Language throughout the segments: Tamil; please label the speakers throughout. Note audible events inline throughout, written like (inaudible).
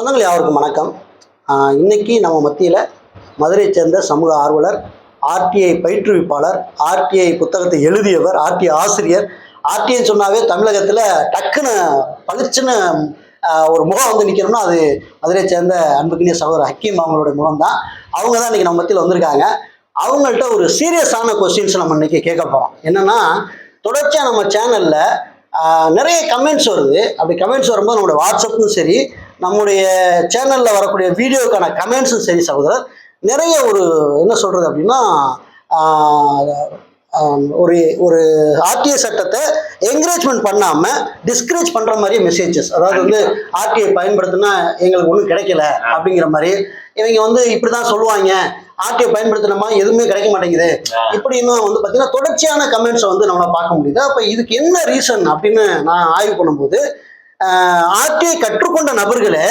Speaker 1: சொந்தங்கள் யாருக்கும் வணக்கம். இன்னைக்கு நம்ம மத்தியில் மதுரையை சேர்ந்த சமூக ஆர்வலர் ஆர்டிஐ பயிற்றுவிப்பாளர் ஆர்டிஐ புத்தகத்தை எழுதியவர் ஆர்டிஐ ஆசிரியர். ஆர்டிஐ சொன்னாவே தமிழகத்தில் டக்குன்னு பளிச்சுன்னு ஒரு முகம் வந்து நிற்கணும்னா அது மதுரையை சேர்ந்த அன்புக்கினிய சகோதரர் ஹக்கீம் அவங்களுடைய முகம் தான் அவங்க தான் இன்னைக்கு நம்ம மத்தியில் வந்திருக்காங்க. அவங்கள்ட்ட ஒரு சீரியஸான கொஸ்டின்ஸ் நம்ம இன்றைக்கி கேட்க போகிறோம் என்னென்னா தொடர்ச்சியாக நம்ம சேனலில் நிறைய கமெண்ட்ஸ் வருது. அப்படி கமெண்ட்ஸ் வரும்போது நம்மளோட வாட்ஸ்அப்பும் சரி நம்முடைய சேனலில் வரக்கூடிய வீடியோக்கான கமெண்ட்ஸும் சரி சகோதரர். நிறைய ஒரு என்ன சொல்கிறது அப்படின்னா ஒரு ஒரு ஆர்டிஐ சட்டத்தை என்கரேஜ்மெண்ட் பண்ணாமல் டிஸ்கரேஜ் பண்ணுற மாதிரியே மெசேஜஸ் அதாவது வந்து ஆர்டிஐ பயன்படுத்தினா எங்களுக்கு ஒன்றும் கிடைக்கல அப்படிங்கிற மாதிரி. இவங்க வந்து இப்படி தான் சொல்லுவாங்க ஆர்டிஐ பயன்படுத்தினமா? எதுவுமே கிடைக்க மாட்டேங்குது. இப்படின்னு வந்து பார்த்தீங்கன்னா தொடர்ச்சியான கமெண்ட்ஸை வந்து நம்மளால் பார்க்க முடியுது. அப்போ இதுக்கு என்ன ரீசன் அப்படின்னு நான் ஆய்வு பண்ணும்போது ஆர்டிஐ கற்றுக்கொண்ட நபர்களே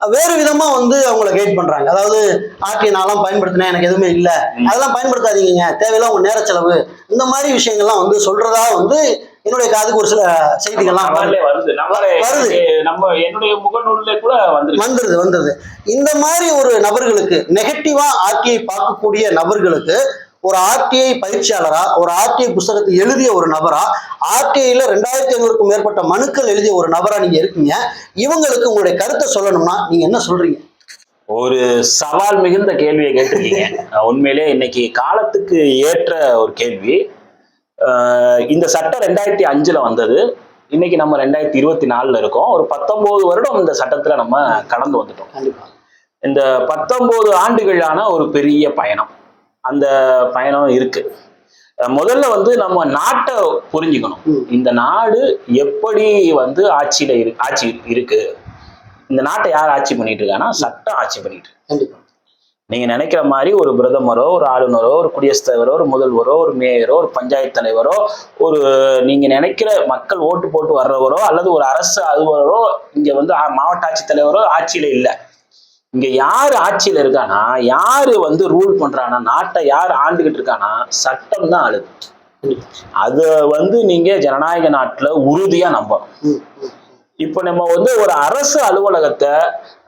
Speaker 1: வேறு விதமாக வந்து அவங்கள கைட் பண்ணுறாங்க அதாவது ஆர்டிஐ நான்லாம் பயன்படுத்தினேன் எனக்கு எதுவுமே இல்லை. அதெல்லாம் பயன்படுத்தாதீங்க தேவையில்ல உங்கள் நேர செலவு. இந்த மாதிரி விஷயங்கள்லாம் வந்து சொல்கிறதா வந்து என்னுடைய காதுக்கு ஒரு சில செய்திகள்லாம் வருது.
Speaker 2: நம்ம என்னுடைய முகநூல்ல கூட
Speaker 1: வந்துருது வந்துருது. இந்த மாதிரி ஒரு நபர்களுக்கு நெகட்டிவா ஆர்டிஐ பார்க்கக்கூடிய நபர்களுக்கு ஒரு ஆர்டிஐ பயிற்சியாளரா ஒரு ஆர்டிஐ புஸ்தகத்தை எழுதிய ஒரு நபரா ஆர்டிஐல ரெண்டாயிரத்தி ஐநூறுக்கும் மேற்பட்ட மனுக்கள் எழுதிய ஒரு நபரா நீங்க இருக்கீங்க. இவங்களுக்கு உங்களுடைய கருத்தை சொல்லணும்னா நீங்க என்ன சொல்றீங்க?
Speaker 2: ஒரு சவால் மிகுந்த கேள்வியை கேட்டிருக்கீங்க. உண்மையிலே இன்னைக்கு காலத்துக்கு ஏற்ற ஒரு கேள்வி. இந்த சட்டம் ரெண்டாயிரத்தி அஞ்சுல வந்தது. இன்னைக்கு நம்ம ரெண்டாயிரத்தி இருபத்தி நாலுல இருக்கோம். ஒரு பத்தொன்பது வருடம் இந்த சட்டத்துல நம்ம கடந்து வந்துட்டோம். இந்த பத்தொன்பது ஆண்டுகளான ஒரு பெரிய பயணம். அந்த பயணம் இருக்கு. முதல்ல வந்து நம்ம நாட்டை புரிஞ்சுக்கணும். இந்த நாடு எப்படி வந்து ஆட்சியில இரு ஆட்சி இருக்கு. இந்த நாட்டை யார் ஆட்சி பண்ணிட்டு இருக்காங்கன்னா சட்டம் ஆட்சி பண்ணிட்டு இருக்கு. நீங்க நினைக்கிற மாதிரி ஒரு பிரதமரோ ஒரு ஆளுநரோ ஒரு குடியரசுத் தலைவரோ ஒரு முதல்வரோ ஒரு மேயரோ ஒரு பஞ்சாயத்து தலைவரோ ஒரு நீங்க நினைக்கிற மக்கள் ஓட்டு போட்டு வர்றவரோ அல்லது ஒரு அரசு அலுவலரோ இங்க வந்து மாவட்ட ஆட்சித்தலைவரோ ஆட்சியில இல்ல. இங்க யார் ஆட்சியில இருக்கானா யாரு வந்து ரூல் பண்றானா நாட்டை யார் ஆண்டுகிட்டு இருக்கானா சட்டம் தான் ஆளுது அத வந்து நீங்க ஜனநாயக நாட்டுல உறுதியா நம்பணும். இப்ப நம்ம வந்து ஒரு அரசு அலுவலகத்தை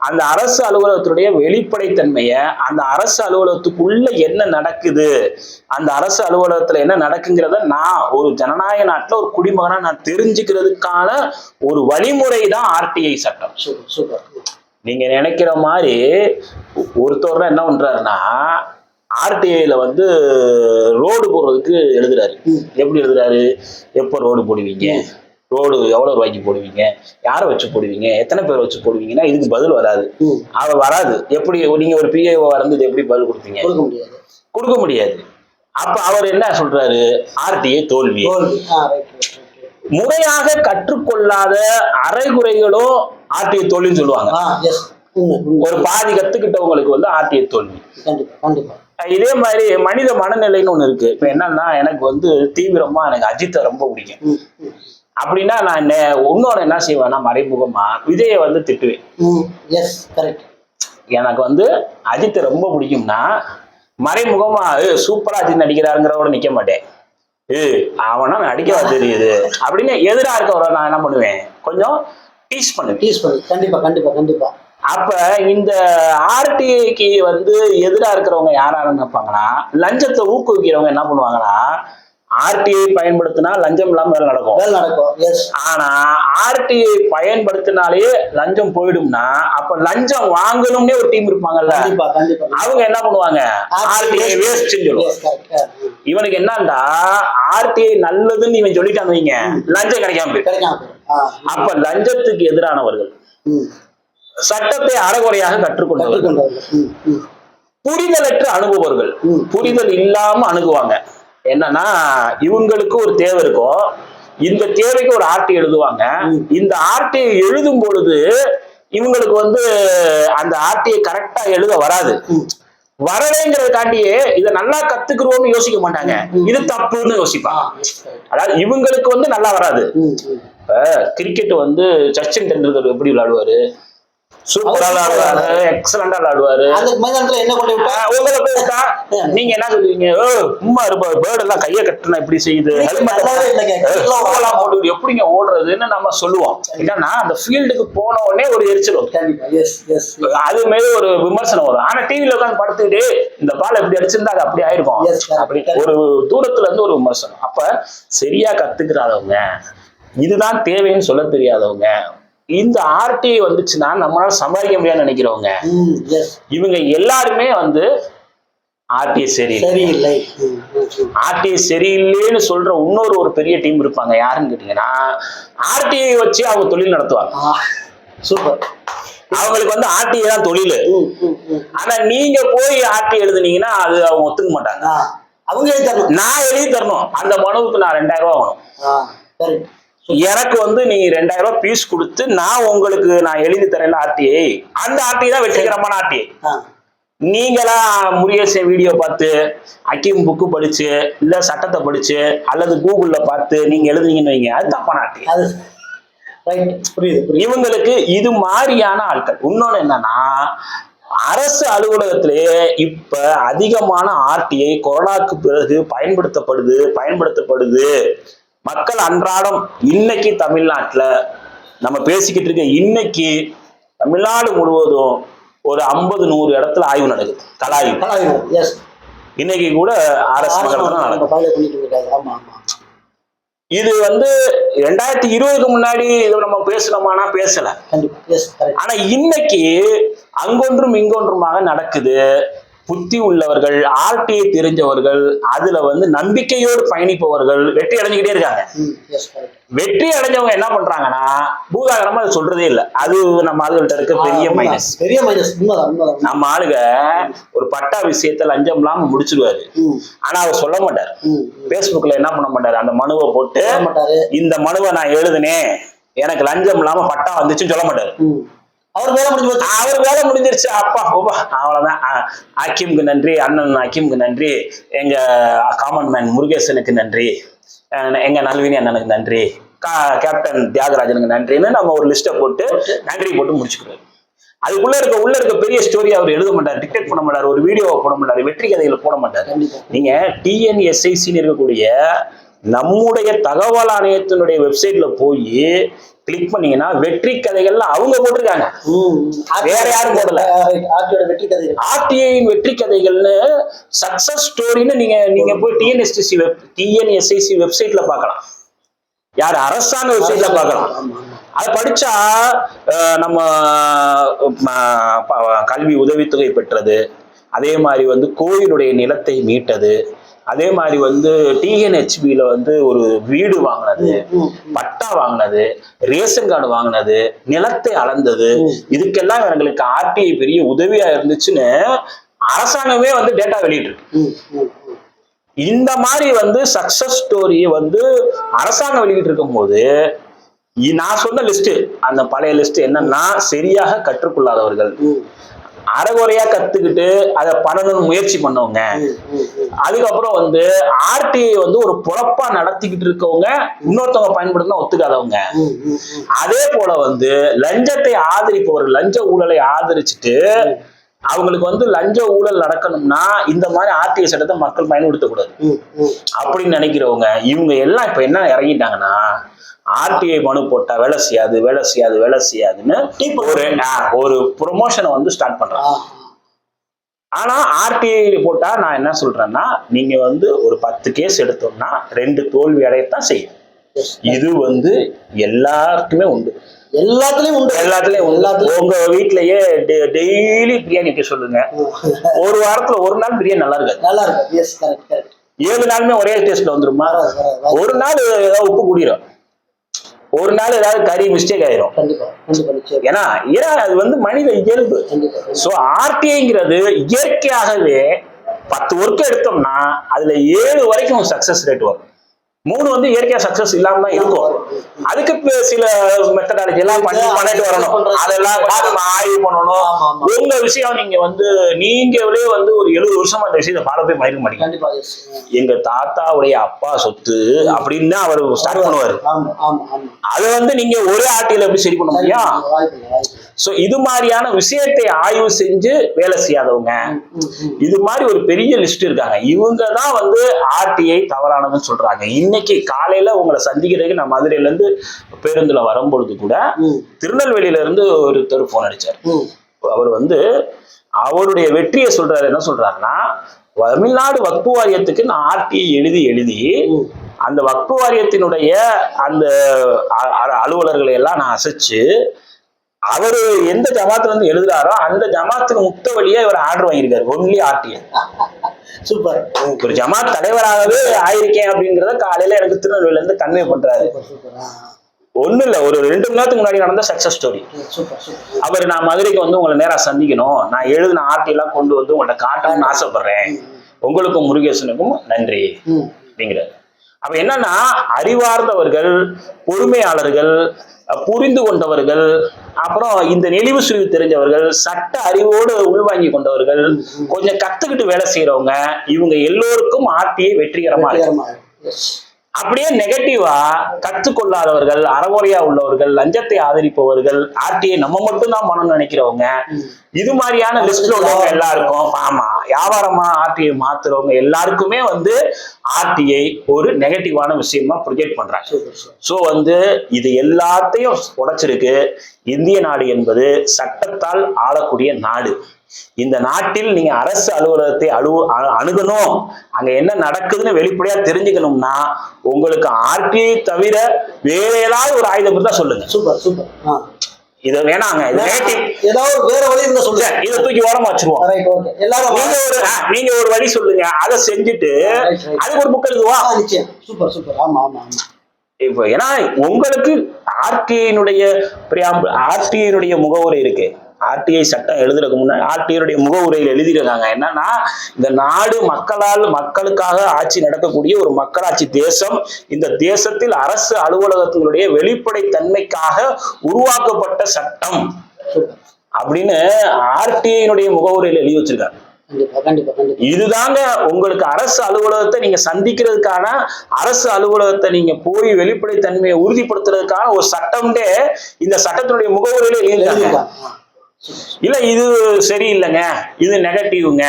Speaker 2: அந்த அரசு அலுவலகத்துடைய வெளிப்படைத்தன்மைய அந்த அரசு அலுவலகத்துக்குள்ள என்ன நடக்குது அந்த அரசு அலுவலகத்துல என்ன நடக்குங்கிறத நான் ஒரு ஜனநாயக நாட்டுல ஒரு குடிமகனா நான் தெரிஞ்சுக்கிறதுக்கான ஒரு வழிமுறை தான் ஆர்டிஐ சட்டம்.
Speaker 1: Super super.
Speaker 2: நீங்க நினைக்கிற மாதிரி ஒருத்தர் என்ன பண்றாருன்னா ஆர்டிஐல வந்து ரோடு போடுறதுக்கு எழுதுறாரு. எப்படி எழுதுறாரு? எப்போ ரோடு போடுவீங்க? ரோடு எவ்வளவு ரூபாய்க்கு போடுவீங்க? யாரை வச்சு போடுவீங்க? எத்தனை பேர் வச்சு போடுவீங்கன்னா இதுக்கு பதில் வராது.
Speaker 1: ம்
Speaker 2: அவ வராது. எப்படி நீங்க ஒரு பிஏஓ வந்து எப்படி பதில் கொடுப்பீங்க?
Speaker 1: கொடுக்க முடியாது.
Speaker 2: கொடுக்க முடியாது. அப்ப அவர் என்ன சொல்றாரு? ஆர்டிஐ தோல்வி. முறையாக கற்றுக்கொள்ளாத அரைகுறைகளும் ஆர்டிஐ தோல்வின்னு சொல்லுவாங்க. ஒரு பாதி கத்துக்கிட்டவங்களுக்கு வந்து ஆர்டிஐ தோல்வி. இதே மாதிரி மனித மனநிலைன்னு ஒண்ணு இருக்கு. இப்ப என்னன்னா எனக்கு வந்து தீவிரமா எனக்கு அஜித்தை ரொம்ப பிடிக்கும். அப்படின்னா நான் இன்னொன்னு என்ன செய்வேன்னா மறைமுகமா விஜயை வந்து திட்டுவேன்.
Speaker 1: ம் எஸ் கரெக்ட்
Speaker 2: எனக்கு வந்து அஜித்தை ரொம்ப பிடிக்கும்னா மறைமுகமா சூப்பரா அஜித் நடிக்கிறாருங்கிறவோட நிக்க மாட்டேன். ஏ அவனா நடிக்கவா தெரியுது. அப்படின்னு எதிரா இருக்கவரை நான் என்ன பண்ணுவேன்? கொஞ்சம் டீஸ் பண்ணுவேன்
Speaker 1: டீஸ் பண்ணி. கண்டிப்பா கண்டிப்பா கண்டிப்பா.
Speaker 2: அப்ப இந்த ஆர்டிஐக்கு வந்து எதிரா இருக்கிறவங்க யாரா நினைப்பாங்கன்னா லஞ்சத்தை ஊக்குவிக்கிறவங்க என்ன பண்ணுவாங்கன்னா ஆர்டிஐ பயன்படுத்தினா லஞ்சம் இல்லாம வேலை நடக்கும்.
Speaker 1: வேலை நடக்கும். எஸ்
Speaker 2: ஆனா ஆர்டிஐ பயன்படுத்தினாலே லஞ்சம் போயிடும்னா அப்ப லஞ்சம் வாங்கணும்னே ஒரு டீம் இருப்பாங்கல்ல? அவங்க என்ன பண்ணுவாங்க? ஆர்டிஐ வேஸ்ட்
Speaker 1: கரெக்ட்
Speaker 2: இவனுக்கு என்னண்டா? ஆர்டிஐ நல்லதுன்னு இவன் சொல்லிட்டான்னு வைங்க. லஞ்சம் கிடைக்காம அப்ப லஞ்சத்துக்கு எதிரானவர்கள். சட்டத்தை அறகுறையாக கற்றுக்கொண்டவர்கள். புரிதலற்ற அணுகுபவர்கள். புரிதல் இல்லாம அணுகுவாங்க. என்னன்னா இவங்களுக்கு ஒரு தேவை இருக்கும் இந்த தேவைக்கு ஒரு ஆர்டி எழுதுவாங்க. இந்த ஆர்டியை எழுதும் பொழுது இவங்களுக்கு வந்து அந்த ஆர்டியை கரெக்டா எழுத வராது. வரலைங்கிறதுக்காண்டியே இதை நல்லா கத்துக்கிறோம்னு யோசிக்க மாட்டாங்க. இது தப்புன்னு யோசிப்பாங்க.
Speaker 1: கரெக்ட்
Speaker 2: அதாவது இவங்களுக்கு வந்து நல்லா வராது. கிரிக்கெட் வந்து சச்சின் டெண்டுல்கர் எப்படி விளையாடுவாரு? சூப்பரா விளையாடுவாரு. எக்ஸலண்டா விளையாடுவாரு.
Speaker 1: அந்த மைதானத்துல என்ன கொண்டு விட்டா?
Speaker 2: ஆஹ் உங்களை போய் விட்டா? (laughs) நீங்க என்ன சொல்லுவீங்க? ஓ சும்மா இருப்ப. பேர்டு எல்லாம் கையை கட்டுனா இப்படி செய்யுது? ஹெல்மெட் போட்டு எப்படிங்க ஓடுறதுன்னு நம்ம சொல்லுவோம். என்னன்னா அந்த ஃபீல்டுக்கு போன உடனே ஒரு எரிச்சல் வரும்.
Speaker 1: கண்டிப்பா. எஸ் எஸ்
Speaker 2: அது மேல ஒரு விமர்சனம் வரும். ஆனா டிவில உட்காந்து படுத்துக்கிட்டு இந்த பால் எப்படி அடிச்சிருந்தா அது அப்படி ஆயிருக்கும்? அப்படி. ஒரு தூரத்துல இருந்து ஒரு விமர்சனம். அப்ப சரியா கத்துக்கிறாதவங்க. இதுதான் தேவைன்னு சொல்ல தெரியாதவங்க. இந்த ஆர்டிஐ வந்துச்சுன்னா நம்மளால சம்பாதிக்க முடியாதுன்னு நினைக்கிறவங்க. இவங்க எல்லாருமே வந்து ஆர்டிஐ சரியில்லை. ஆர்டிஐ சரியில்லைன்னு சொல்ற இன்னொரு ஒரு பெரிய டீம் இருப்பாங்க. யாருன்னு கேட்டீங்கன்னா ஆர்டிஐ வச்சு அவங்க தொழில் நடத்துவாங்க.
Speaker 1: சூப்பர்.
Speaker 2: அவங்களுக்கு வந்து ஆர்டிஐ தான் தொழில். ஆனா நீங்க போய் ஆர்டி எழுதுனீங்கன்னா அது அவங்க ஒத்துக்க மாட்டாங்க.
Speaker 1: அவங்க எழுதி தரணும்.
Speaker 2: நான் எழுதி தரணும். அந்த மனுவுக்கு நான் ரெண்டாயிரம் ரூபாய் ஆகணும் எனக்கு வந்து நீங்க ரெண்டாயிரம் ரூபாய் பீஸ் கொடுத்து நான் உங்களுக்கு நான் எழுதி தரேன் ஆர்டிஐ. அந்த ஆர்டிஐ தான் வெற்றிகரமான ஆர்டிஐ.
Speaker 1: ஆ.
Speaker 2: நீங்களா முருகேசன் வீடியோ பார்த்து அக்கீம் புக்கு படிச்சு இல்ல சட்டத்தை படிச்சு அல்லது கூகுள்ல பார்த்து நீங்க எழுதுனீங்கன்னு வைங்க அது தப்பான ஆர்டிஐ.
Speaker 1: அது ரைட் புரியுது புரியுது.
Speaker 2: இவங்களுக்கு இது மாதிரியான ஆட்கள். இன்னொன்னு என்னன்னா அரசு அலுவலகத்திலேயே இப்ப அதிகமான ஆர்டிஐ கொரோனாக்கு பிறகு பயன்படுத்தப்படுது பயன்படுத்தப்படுது. மக்கள் அன்றாடம் இன்னைக்கு தமிழ்நாட்டுல நம்ம பேசிக்கிட்டு இருக்க இன்னைக்கு தமிழ்நாடு முழுவதும் ஒரு ஐம்பது நூறு இடத்துல ஆய்வு நடக்குது. கலாய்வு. இன்னைக்கு கூட அரசு இது வந்து ரெண்டாயிரத்தி இருபதுக்கு முன்னாடி இது நம்ம பேசணுமானா பேசல. ஆனா இன்னைக்கு அங்கொன்றும் இங்கொன்றுமாக நடக்குது. புத்தி உள்ளவர்கள் ஆர்டிஐ தெரிஞ்சவர்கள் அதுல வந்து நம்பிக்கையோடு பயணிப்பவர்கள் வெற்றி அடைஞ்சுக்கிட்டே இருக்காங்க. வெற்றி அடைஞ்சவங்க என்ன பண்றாங்கன்னா பூதாகரமா அதை சொல்றதே இல்லை. அது நம்ம ஆளுகள்ட்ட இருக்க பெரிய மைனஸ்
Speaker 1: பெரிய மைனஸ்
Speaker 2: நம்ம ஆளுக ஒரு பட்டா விஷயத்த லஞ்சம் இல்லாம முடிச்சிருவாரு. ஆனா அவர் சொல்ல மாட்டார். பேஸ்புக்ல என்ன பண்ண மாட்டாரு? அந்த மனுவை போட்டு இந்த மனுவை நான் எழுதுனேன். எனக்கு லஞ்சம் இல்லாம பட்டா வந்துச்சுன்னு சொல்ல மாட்டாரு.
Speaker 1: அவர் வேலை முடிஞ்சு போச்சு.
Speaker 2: அவர் வேலை முடிஞ்சிருச்சு. அப்பா ஓப்பா அவ்வளவுதான். அஹ், ஹக்கீமுக்கு நன்றி அண்ணன் ஹக்கீமுக்கு நன்றி எங்க காமன் மேன் முருகேசனுக்கு நன்றி எங்க நல்வினி அண்ணனுக்கு நன்றி கா கேப்டன் தியாகராஜனுக்கு நன்றின்னு நம்ம ஒரு லிஸ்ட்டை போட்டு நன்றி போட்டு முடிச்சுக்கிறோம். அதுக்குள்ள இருக்க உள்ள இருக்க பெரிய ஸ்டோரி அவர் எழுத மாட்டார் டிக்டேட் பண்ண மாட்டார் ஒரு வீடியோவை போட மாட்டார் வெற்றி கதைகளை போட மாட்டார். நீங்க டிஎன்எஸ்ஐசின்னு இருக்கக்கூடிய நம்முடைய தகவல் ஆணையத்தினுடைய வெப்சைட்ல போய் கிளிக் பண்ணீங்கன்னா வெற்றி கதைகள்ல அவங்க போட்டிருக்காங்க. வேற யாரும் போடல.
Speaker 1: ஆர்டியோட வெற்றி கதைகள்
Speaker 2: ஆர்டிஐயின் வெற்றி கதைகள்னு சக்சஸ் ஸ்டோரின்னு நீங்க நீங்க போய் டிஎன்எஸ்டிசி வெப் டிஎன்எஸ்ஐசி வெப்சைட்ல பார்க்கலாம். யார்? அரசாங்க வெப்சைட்ல பார்க்கலாம். அதை படிச்சா நம்ம கல்வி உதவித்தொகை பெற்றது. அதே மாதிரி வந்து கோயிலுடைய நிலத்தை மீட்டது. அதே மாதிரி வந்து டிஎன்ஹெச்பியில வந்து ஒரு வீடு வாங்கினது பட்டா வாங்கினது ரேஷன் கார்டு வாங்கினது நிலத்தை அளந்தது. இதுக்கெல்லாம் எங்களுக்கு ஆர்டிஐ பெரிய உதவியா இருந்துச்சுன்னு அரசாங்கமே வந்து டேட்டா
Speaker 1: ம்
Speaker 2: இந்த மாதிரி வந்து சக்சஸ் ஸ்டோரி வந்து அரசாங்கம் வெளியிட்டு இருக்கும்போது இ- நான் சொன்ன லிஸ்ட் அந்த பழைய லிஸ்ட் என்னன்னா சரியாக கற்றுக்கொள்ளாதவர்கள். அறகுறையா கத்துக்கிட்டு அதை பண்ணணும்னு முயற்சி பண்ணவங்க. அதுக்கப்புறம் வந்து ஆர்டிஐ வந்து ஒரு பொழப்பா நடத்திக்கிட்டு இருக்கவங்க இன்னொருத்தவங்க பயன்படுத்தினா ஒத்துக்காதவங்க. அதே போல வந்து லஞ்சத்தை ஆதரிப்பவர்கள் லஞ்ச ஊழலை ஆதரிச்சுட்டு அவங்களுக்கு வந்து லஞ்ச ஊழல் நடக்கணும்னா இந்த மாதிரி ஆர்டிஐ சட்டத்தை மக்கள் பயன்படுத்தக்கூடாது அப்படின்னு நினைக்கிறவங்க இவங்க எல்லாம் இப்ப என்ன இறங்கிட்டாங்கன்னா ஆர்டிஐ மனு போட்டா வேலை செய்யாது வேலை செய்யாது வேலை செய்யாதுன்னு ஒரு ஒரு ப்ரொமோஷனை வந்து ஸ்டார்ட் பண்றாங்க. ஆனா ஆர்டிஐ போட்டா நான் என்ன சொல்றேன்னா நீங்க வந்து ஒரு பத்து கேஸ் எடுத்தோம்னா ரெண்டு தோல்வி அடையத்தான் செய்யும். இது வந்து எல்லாருக்குமே உண்டு.
Speaker 1: எல்லாத்துலயும் உண்டு.
Speaker 2: எல்லாத்துலயும்
Speaker 1: எல்லாத்துலயும்.
Speaker 2: உங்க வீட்லயே டெய்லி பிரியாணி வைக்க சொல்லுங்க. (laughs) ஒரு வாரத்துல ஒரு நாள் பிரியாணி நல்லா இருக்காது.
Speaker 1: நல்லா இருக்கு எஸ் கரெக்ட் கரெக்ட்
Speaker 2: ஏழு நாளுமே ஒரே டேஸ்ட்ல வந்துருமா. ஒரு நாள் ஏதாவது உப்பு கூடிரும். ஒரு நாள் ஏதாவது கறி மிஸ்டேக் ஆயிரும். ஏன்னா ஏன்னா அது வந்து மனித இயல்பு. ஸோ ஆர்டிஐங்கிறது இயற்கையாகவே பத்து ஒர்க் எடுத்தோம்னா அதுல ஏழு வரைக்கும் சக்சஸ் ரேட் வரும். மூணு வந்து இயற்கையா சக்சஸ் இல்லாம தான் இருக்கும். அதுக்கு சில மெத்தடாலஜி எல்லாம் பண்ணி பண்ணிட்டு வரணும். அதெல்லாம் நம்ம ஆய்வு பண்ணணும். உங்க விஷயம் நீங்க வந்து நீங்களே வந்து ஒரு எழுபது வருஷமா அந்த விஷயத்தை ஃபாலோ போய் மதிக்க மாட்டீங்க. எங்க தாத்தாவுடைய அப்பா சொத்து அப்படின்னு அவர் ஸ்டார்ட் பண்ணுவாரு. அதை வந்து நீங்க ஒரே ஆட்டியில எப்படி சரி பண்ண முடியும். சோ இது மாதிரியான விஷயத்தை ஆய்வு செஞ்சு வேலை செய்யாதவங்க. இது மாதிரி ஒரு பெரிய லிஸ்ட் இருக்காங்க. இவங்க தான் வந்து ஆர்டிஐ தவறானதுன்னு சொல்றாங்க. இன்னைக்கு காலையில உங்களை சந்திக்கிறதுக்கு நான் மதுரையில இருந்து பேருந்துல வரும்பொழுது கூட திருநெல்வேலியில இருந்து ஒருத்தர் போன் அடிச்சார். அவர் வந்து அவருடைய வெற்றியை சொல்றாரு. என்ன சொல்றாருன்னா தமிழ்நாடு வக்பு வாரியத்துக்கு நான் ஆர்டிஐ எழுதி எழுதி. அந்த வக்பு வாரியத்தினுடைய அந்த அலுவலர்களை எல்லாம் நான் அசைச்சு அவரு எந்த ஜமாத்துல இருந்து எழுதுறாரோ அந்த ஜமாத்துக்கு முக்த வழியா இவர் ஆர்டர் வாங்கியிருக்காரு. ஒன்லி ஆர்டிஐ
Speaker 1: சூப்பர்
Speaker 2: ஒரு ஜமாத் தலைவராகவே ஆயிருக்கேன் அப்படிங்கறத காலையில எனக்கு திருநெல்வேலியில இருந்து கன்வே பண்றாரு ஒண்ணு இல்ல ஒரு ரெண்டு மணி நேரத்துக்கு முன்னாடி நடந்த சக்சஸ் ஸ்டோரி அவர் நான் மதுரைக்கு வந்து உங்களை நேரா சந்திக்கணும். நான் எழுதின ஆர்டி எல்லாம் கொண்டு வந்து உங்கள்ட்ட காட்டணும்னு ஆசைப்படுறேன். உங்களுக்கும் முருகேசனுக்கும் நன்றி. அப்படிங்கிறாரு. அப்ப என்னன்னா அறிவார்ந்தவர்கள் பொறுமையாளர்கள் புரிந்து கொண்டவர்கள் அப்புறம் இந்த நெளிவு சுழிவு தெரிஞ்சவர்கள் சட்ட அறிவோடு உள்வாங்கி கொண்டவர்கள் கொஞ்சம் கத்துக்கிட்டு வேலை செய்யறவங்க இவங்க எல்லோருக்கும் ஆர்டியை வெற்றிகரமா இருக்கு. அப்படியே நெகட்டிவா கற்றுக்கொள்ளாதவர்கள் அறகுறையா உள்ளவர்கள் லஞ்சத்தை ஆதரிப்பவர்கள் ஆர்டிஐ நம்ம மட்டும் தான் பண்ணணும்னு நினைக்கிறவங்க இது மாதிரியான லிஸ்ட்ல உள்ளவங்க எல்லாருக்கும் ஆமா வியாபாரமா ஆர்டிஐ மாத்துறவங்க எல்லாருக்குமே வந்து ஆர்டிஐ ஒரு நெகட்டிவான விஷயமா ப்ரொஜெக்ட் பண்றாங்க. ஸோ வந்து இது எல்லாத்தையும் உடைச்சிருக்கு. இந்திய நாடு என்பது சட்டத்தால் ஆளக்கூடிய நாடு. இந்த நாட்டில் நீங்க அரசு அலுவலகத்தை அலு அ- அணுகணும். அங்க என்ன நடக்குதுன்னு வெளிப்படையா தெரிஞ்சுக்கணும்னா உங்களுக்கு ஆர்டிஐ தவிர வேற ஏதாவது ஒரு ஆயுதம் இருந்தா சொல்லுங்க.
Speaker 1: Super super.
Speaker 2: இது வேணாங்க இது
Speaker 1: ஏதாவது வேற வழி இருந்தா சொல்லுங்க.
Speaker 2: இதை தூக்கி ஓரமா வச்சிருவோம்.
Speaker 1: எல்லாரும்
Speaker 2: நீங்க ஒரு நீங்க ஒரு வழி சொல்லுங்க. அதை செஞ்சுட்டு. அதுக்கு ஒரு புக் எழுதுவா?
Speaker 1: Super super. ஆமா ஆமா ஆமா.
Speaker 2: இப்போ ஏன்னா உங்களுக்கு ஆர்டிஐனுடைய பிரியாம்பிள் ஆர்டிஐனுடைய முகவுரை இருக்கு. ஆர்டிஐ சட்டம் எழுதுறதுக்கு முன்னாடி ஆர்டிஐனுடைய முகவுரையில் எழுதியிருக்காங்க என்னன்னா இந்த நாடு மக்களால் மக்களுக்காக ஆட்சி நடக்கக்கூடிய ஒரு மக்களாட்சி தேசம் இந்த தேசத்தில் அரசு அலுவலகத்தினுடைய வெளிப்படை தன்மைக்காக உருவாக்கப்பட்ட சட்டம் அப்படின்னு ஆர்டிஐனுடைய முகவுரையில் எழுதி
Speaker 1: கண்டிப்பா
Speaker 2: இதுதாங்க உங்களுக்கு அரசு அலுவலகத்தை நீங்க சந்திக்கிறதுக்கான அரசு அலுவலகத்தை நீங்க போய் வெளிப்படை தன்மையை உறுதிப்படுத்துறதுக்கான ஒரு சட்டம்டே இந்த சட்டத்தினுடைய முகவரியில.
Speaker 1: ஆ.
Speaker 2: இல்ல இது சரியில்லைங்க. இது நெகட்டிவ்ங்க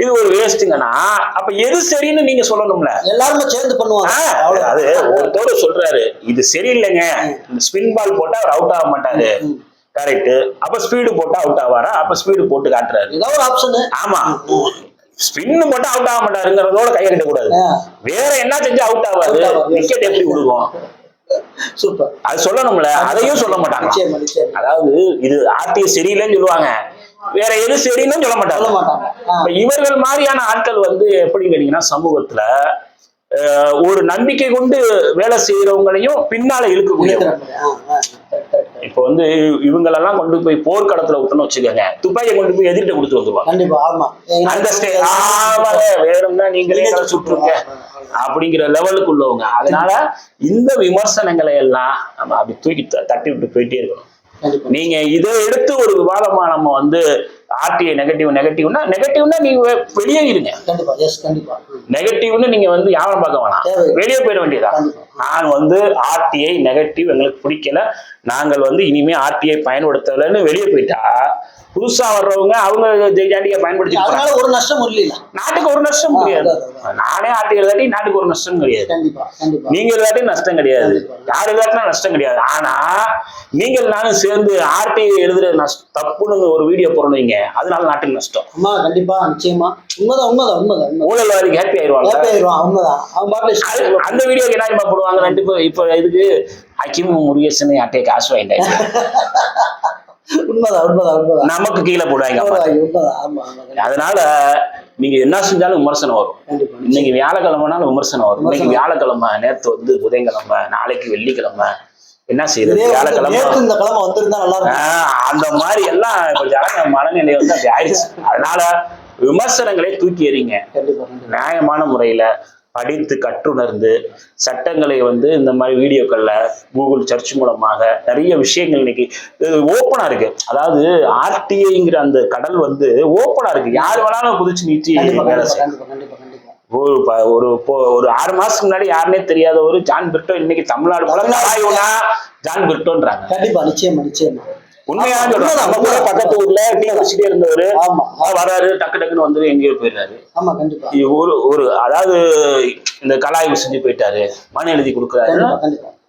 Speaker 2: இது ஒரு வேஸ்ட்டுங்கன்னா அப்ப எது சரின்னு நீங்க சொல்லணும்ல?
Speaker 1: எல்லாருமே சேர்ந்து பண்ணுவாங்க.
Speaker 2: அது ஒருத்தோட சொல்றாரு. இது சரியில்லைங்க. இந்த ஸ்பின் பால் போட்டா அவர் அவுட் ஆக மாட்டாரு. கரெக்ட் அப்ப ஸ்பீடு போட்டா அவுட் ஆவாரா? அப்ப ஸ்பீடு போட்டு காட்டுறாரு.
Speaker 1: ஏதாவது ஒரு ஆப்ஷனு
Speaker 2: ஆமா. ஸ்பின் மட்டும் அவுட் ஆக மாட்டாருங்கிறதோட கையை கட்ட கூடாது வேற என்ன செஞ்சு அவுட் ஆகாது. விக்கெட் எப்படி விடுவோம்?
Speaker 1: சூப்பர்
Speaker 2: அது சொல்லணும்ல அதையும் சொல்ல மாட்டாங்க. அதாவது இது ஆர்டிஐ சரியில்லைன்னு சொல்லுவாங்க. வேற எது சரின்னு சொல்ல
Speaker 1: சொல்ல
Speaker 2: மாட்டாங்க. இப்ப இவர்கள் மாதிரியான ஆட்கள் வந்து எப்படி கேட்டீங்கன்னா சமூகத்துல ஒரு நம்பிக்கை கொண்டு வேலை செய்யறவங்களையும் பின்னால இழுக்கக்கூடிய. இப்ப வந்து இவங்களெல்லாம் கொண்டு போய் போர்க்களத்துல விட்டோம்னு வச்சுக்கோங்க. துப்பாக்கியை கொண்டு போய் எதிர்ட்டு கொடுத்து வந்துருவாங்க. அந்த வேணும்னா நீங்களே சுட்டுருங்க. அப்படிங்கிற லெவலுக்கு உள்ளவங்க. அதனால இந்த விமர்சனங்களை எல்லாம் நம்ம அப்படி தூக்கி தட்டி விட்டு போயிட்டே இருக்கணும். நீங்க இதை எடுத்து ஒரு விவாதமா நம்ம வந்து ஆர்டிஐ நெகட்டிவ் நெகட்டிவ்னா நெகட்டிவ்னா நீங்க வெளியே இருங்க
Speaker 1: கண்டிப்பா எஸ் கண்டிப்பா.
Speaker 2: நெகட்டிவ்னு நீங்க வந்து வியாபாரம் பார்க்க வேணாம். வெளியே போயிட வேண்டியதா
Speaker 1: கண்டிப்பா.
Speaker 2: நான் வந்து ஆர்டிஐ நெகட்டிவ் எங்களுக்கு பிடிக்கல நாங்கள் வந்து இனிமே ஆர்டிஐ பயன்படுத்தலைன்னு வெளியே போயிட்டா புதுசா வர்றவங்க அவங்க ஜெயிஜாண்டியை பயன்படுத்தி
Speaker 1: அதனால ஒரு நஷ்டம் இல்ல.
Speaker 2: நாட்டுக்கு ஒரு நஷ்டம் கிடையாது. நானே ஆர்டிஐ எழுதாட்டி நாட்டுக்கு ஒரு நஷ்டம் கிடையாது. நீங்க இல்லாட்டி நஷ்டம் கிடையாது. யார் இல்லாட்டினா நஷ்டம் கிடையாது. ஆனா நீங்கள் நானும் சேர்ந்து ஆர்டிஐ எழுதுற நஷ்டம் தப்புன்னு ஒரு வீடியோ போடுறீங்க அதனால நாட்டுக்கு நஷ்டம்.
Speaker 1: அம்மா கண்டிப்பா நிச்சயமா. உண்மைதான் உண்மைதான் உண்மைதான். உண்மை
Speaker 2: ஊழல்வாதிக்கு ஹாப்பி ஆயிடுவாங்க
Speaker 1: ஹாப்பி ஆயிடுவான் உண்மைதான். அவன்
Speaker 2: அந்த வீடியோக்கு என்ன போடுவாங்க? பேர் இப்ப இதுக்கு அக்கிம் முருகேசன் யார்ட்டையே காசு வாங்கிட்டாங்க (laughs)
Speaker 1: உண்மைதான் உண்மைதான் உண்மைதான்.
Speaker 2: நமக்கு கீழே போடுவாங்க. அதனால நீங்க என்ன செஞ்சாலும் விமர்சனம் வரும். இன்னைக்கு வியாழக்கிழமைனாலும் விமர்சனம் வரும். இன்னைக்கு வியாழக்கிழமை நேத்து வந்து புதன்கிழமை நாளைக்கு வெள்ளிக்கிழமை. என்ன செய்யறது வியாழக்கிழமை.
Speaker 1: இந்த கிழமை வந்திருந்தா நல்லா
Speaker 2: அந்த மாதிரி எல்லாம் இப்ப ஜனங்க மனநிலை வந்து அப்படி ஆயிடுச்சு. அதனால விமர்சனங்களை தூக்கி எறிங்க. நியாயமான முறையில படித்து கற்றுணர்ந்து சட்டங்களை வந்து இந்த மாதிரி வீடியோக்கள்ல கூகுள் சர்ச் மூலமாக நிறைய விஷயங்கள் இன்னைக்கு ஓப்பனா இருக்கு. அதாவது ஆர்டிஐங்கிற அந்த கடல் வந்து ஓப்பனா இருக்கு. யார் வேணாலும் குதிச்சு நீச்சி வேலை ஒரு ஒரு ஒரு ஆறு மாசத்துக்கு முன்னாடி யாருனே தெரியாத ஒரு ஜான் பிரிட்டோ இன்னைக்கு தமிழ்நாடு போல ஆயுனா ஜான் பிரிட்டோன்றாங்க.
Speaker 1: கண்டிப்பா நிச்சயமா நிச்சயமா.
Speaker 2: உண்மையான. பக்கத்து ஊர்ல டீ குடிச்சிட்டே இருந்தவரு. வராரு டக்கு டக்குன்னு வந்து எங்கேயோ போயிடுறாரு.
Speaker 1: ஆமா கண்டிப்பா.
Speaker 2: ஒரு ஒரு அதாவது இந்த கலாய்வு செஞ்சு போயிட்டாரு. மன எழுதி கொடுக்குறாரு.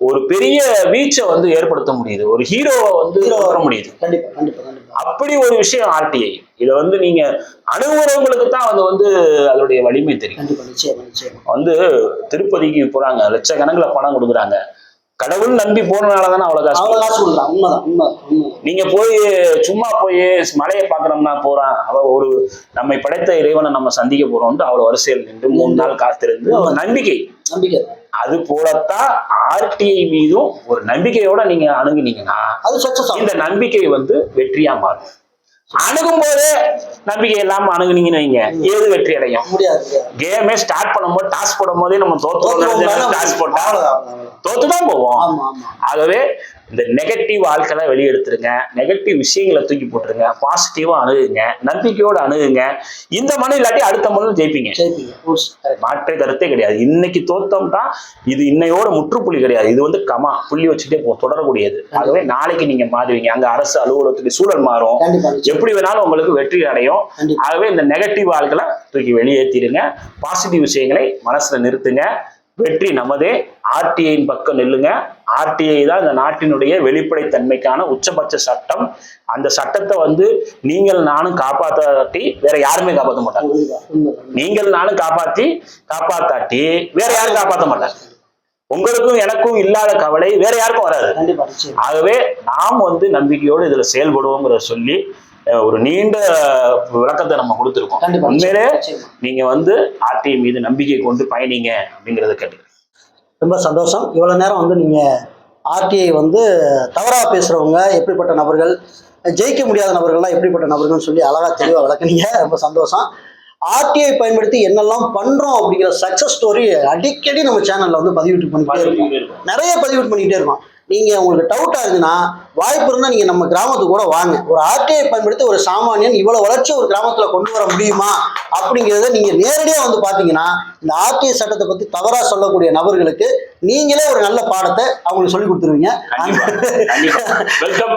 Speaker 2: ஒரு பெரிய வீச்சை வந்து ஏற்படுத்த முடியுது. ஒரு ஹீரோவை வந்து. வர முடியுது.
Speaker 1: கண்டிப்பா கண்டிப்பா கண்டிப்பா.
Speaker 2: அப்படி ஒரு விஷயம் ஆர்டிஐ. இதை வந்து நீங்க அணுகுறவங்களுக்கு தான் அது வந்து அதோடைய வலிமை தெரியும். வந்து திருப்பதிக்கு போறாங்க. லட்சக்கணக்கில் பணம் கொடுக்குறாங்க. கடவுள் நம்பி போனனால தானே அவ்வளோ காசு
Speaker 1: அவ்வளவு காசு கொடுக்குறான். உண்மைதான்
Speaker 2: நீங்க போய் சும்மா போய் மலையை பார்க்கணும்னா போறான். அவ ஒரு நம்மை படைத்த இறைவனை நம்ம சந்திக்க போறோம்ட்டு அவ்வளவு வரிசையில் நின்று மூணு நாள் காத்திருந்து ஒரு நம்பிக்கை.
Speaker 1: நம்பிக்கை.
Speaker 2: அது போலத்தான் ஆர்டிஐ மீதும் ஒரு நம்பிக்கையோட நீங்க அணுகுனீங்கன்னா
Speaker 1: அது
Speaker 2: இந்த நம்பிக்கை வந்து வெற்றியா மாறும். அணுகும் போதே நம்பிக்கை இல்லாம அணுகுனீங்கன்னு வைங்க. ஏது வெற்றி அடையும்? கேமே ஸ்டார்ட் பண்ணும்போது டாஸ் போடும் போதே நம்ம தோத்துறோம் டாஸ் போட்டா
Speaker 1: அவ்வளவுதான்.
Speaker 2: தோத்துதான் போவோம். ஆகவே இந்த நெகட்டிவ் ஆட்களை வெளியெடுத்துருங்க. நெகட்டிவ் விஷயங்களை தூக்கி போட்டுருங்க. பாசிட்டிவா அணுகுங்க. நம்பிக்கையோட அணுகுங்க. இந்த மனு இல்லாட்டி அடுத்த மனு ஜெயிப்பீங்க. மாற்றே கருத்தே கிடையாது. இன்னைக்கு தோத்தோம்னா இது இன்னையோட முற்றுப்புள்ளி கிடையாது. இது வந்து கமா புள்ளி வச்சுட்டே போ தொடரக்கூடியது. ஆகவே நாளைக்கு நீங்க மாறுவீங்க. அங்க அரசு அலுவலகத்துக்கு சூழல் மாறும். எப்படி வேணாலும் உங்களுக்கு வெற்றி அடையும். ஆகவே இந்த நெகட்டிவ் ஆள்களை தூக்கி வெளியேற்றிடுங்க பாசிட்டிவ் விஷயங்களை மனசுல நிறுத்துங்க. வெற்றி நமதே. ஆர்டிஐயின் பக்கம் நில்லுங்க. ஆர்டிஐ தான் இந்த நாட்டினுடைய வெளிப்படைத்தன்மைக்கான உச்சபட்ச சட்டம். அந்த சட்டத்தை வந்து நீங்கள் நானும் காப்பாத்தாட்டி வேற யாருமே காப்பாற்ற மாட்டாங்க. நீங்கள் நானும் காப்பாத்தி காப்பாத்தாட்டி வேற யாரும் காப்பாற்ற மாட்டாங்க. உங்களுக்கும் எனக்கும் இல்லாத கவலை வேற யாருக்கும் வராது. ஆகவே நாம் வந்து நம்பிக்கையோடு இதுல செயல்படுவோங்கிற சொல்லி ஒரு நீண்ட விளக்கத்தை நம்ம கொடுத்துருக்கோம். உண்மையிலே. நீங்க வந்து ஆர்டிஐ மீது நம்பிக்கை கொண்டு பயணிங்க அப்படிங்கறத கேட்டு
Speaker 1: ரொம்ப சந்தோஷம். இவ்வளோ நேரம் வந்து நீங்கள் ஆர்டிஐ வந்து தவறாக பேசுகிறவங்க எப்படிப்பட்ட நபர்கள் ஜெயிக்க முடியாத நபர்கள்லாம் எப்படிப்பட்ட நபர்கள்னு சொல்லி அழகாக தெளிவாக விளக்குனீங்க. ரொம்ப சந்தோஷம். ஆர்டிஐ பயன்படுத்தி என்னெல்லாம் பண்ணுறோம் அப்படிங்கிற சக்ஸஸ் ஸ்டோரி அடிக்கடி நம்ம சேனலில் வந்து பதிவிட்டு பண்ணிக்கிட்டே இருக்கோம் நிறைய பதிவு பண்ணிக்கிட்டே இருக்கோம் நீங்கள் உங்களுக்கு டவுட்டாக இருந்துன்னா வாய்ப்பு இருந்தால் நீங்கள் நம்ம கிராமத்துக்கு கூட வாங்க. ஒரு ஆர்டிஐ பயன்படுத்தி ஒரு சாமானியன் இவ்வளோ வளர்ச்சி ஒரு கிராமத்தில் கொண்டு வர முடியுமா? அப்படிங்கிறத நீங்கள் நேரடியாக வந்து பார்த்தீங்கன்னா இந்த ஆர்டிஐ சட்டத்தை பற்றி தவறாக சொல்லக்கூடிய நபர்களுக்கு நீங்களே ஒரு நல்ல பாடத்தை அவங்களுக்கு சொல்லி கொடுத்துருவீங்க.
Speaker 2: வெல்கம்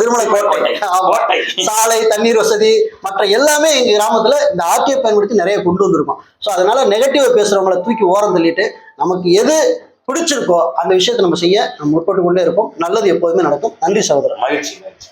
Speaker 2: சிறுமலை. கோட்டை.
Speaker 1: சாலை தண்ணீர் வசதி மற்ற எல்லாமே எங்க கிராமத்துல இந்த ஆர்டிஐ பயன்படுத்தி நிறைய கொண்டு வந்திருக்கோம். ஸோ அதனால நெகட்டிவ் பேசுறவங்கள தூக்கி ஓரம் தள்ளிட்டு நமக்கு எது பிடிச்சிருக்கோ அந்த விஷயத்தை நம்ம செய்ய நம்ம முற்பட்டு கொண்டே இருப்போம். நல்லது எப்போதுமே நடக்கும். நன்றி சகோதரர்.
Speaker 2: மகிழ்ச்சி மகிழ்ச்சி.